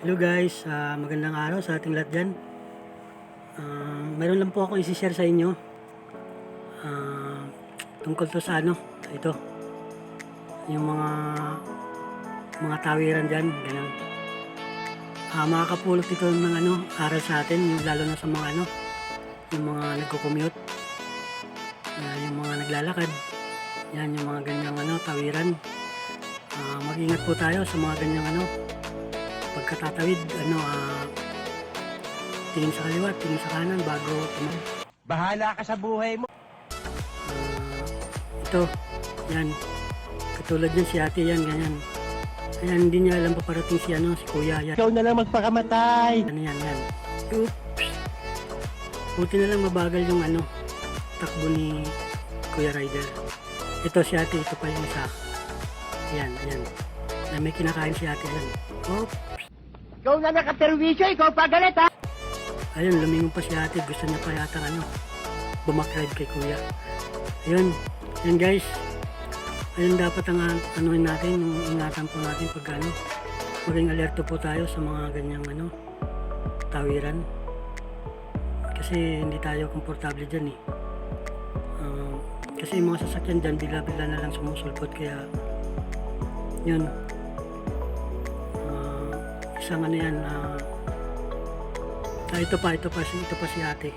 Hello guys, Ah, magandang araw sa ating lahat dyan. Ah, mayroon lang po ako isi-share sa inyo. Ah, tungkol to sa ano, ito. Yung mga mga tawiran dyan, ganun. Ah, makakapulot ito ng ano, aral sa atin, yung lalo na sa mga ano, yung mga nagko-commute, Ah, yung mga naglalakad, yan yung mga ganyang ano, tawiran. Ah, mag-ingat po tayo sa mga ganyang ano, pagkatatawid, ano, ah, tingin sa kaliwa, tingin sa kanan bago tumawid. Bahala ka sa buhay mo. Ah, ito, yan. Katulad yan si ate, yan, ganyan. Ayan, hindi niya alam pa parating si ano, si kuya, yan. Ikaw na lang magpakamatay. Ano yan, yan. Oops. Buti na lang mabagal yung ano, takbo ni Kuya Rider. Ito si ate, ito pa yung isa. Yan, yan. Na may kinakain si ate yan. Oops. Ikaw na nakaperwisyo, ikaw pa galit ha. Ayun, lumingon pa si ate. Gusto niya pa yata ano, bumakride kay kuya. Ayun, ayun guys. Ayun dapat ang anuhin natin, yung ingatan po natin pag ano, maging alerto po tayo sa mga ganyang ano, tawiran. Kasi hindi tayo komportable dyan eh. Ah, kasi yung mga sasakyan dyan, bigla-bigla na lang sumusulpot kaya yun. Isang ano yan, ah, Ah, ito pa, ito pa, si, ito pa si ate.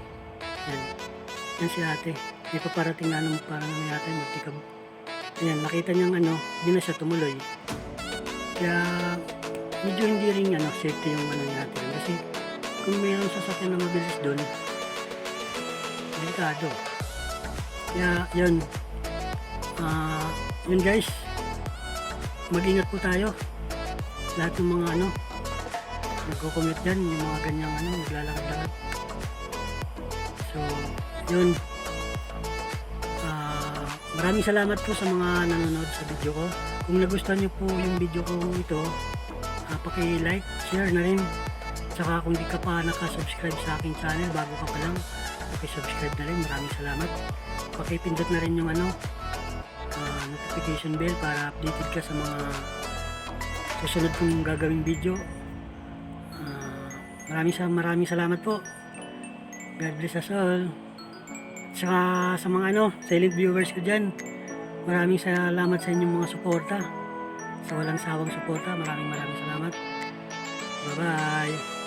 Yan. Yan si ate. May paparating na nung parang ano yata, magtikab. Ayan, nakita niyang ano, hindi na siya tumuloy. Kaya, medyo hindi rin ano, safety yung ano natin. Kasi, kung mayroong sasakyan na mabilis doon, delikado. Kaya, yun. Ah, yun guys. Mag-ingat po tayo. Lahat ng mga ano, nagko-commute dyan, yung mga ganyang ano, naglalakad-lakad. So, yun. Ah, maraming salamat po sa mga nanonood sa video ko. Kung nagustuhan niyo po yung video ko ito, ah, paki-like, share na rin. Tsaka kung di ka pa nakasubscribe sa aking channel, bago ka pa lang, paki-subscribe na rin. Maraming salamat. Paki-pindot na rin yung ano, ah, notification bell para updated ka sa mga susunod kong gagawing video. Maraming sa maraming salamat po. God bless us all. Saka sa mga ano, silent viewers ko dyan, maraming salamat sa inyong mga suporta. Sa walang sawang suporta, maraming maraming salamat. Bye-bye.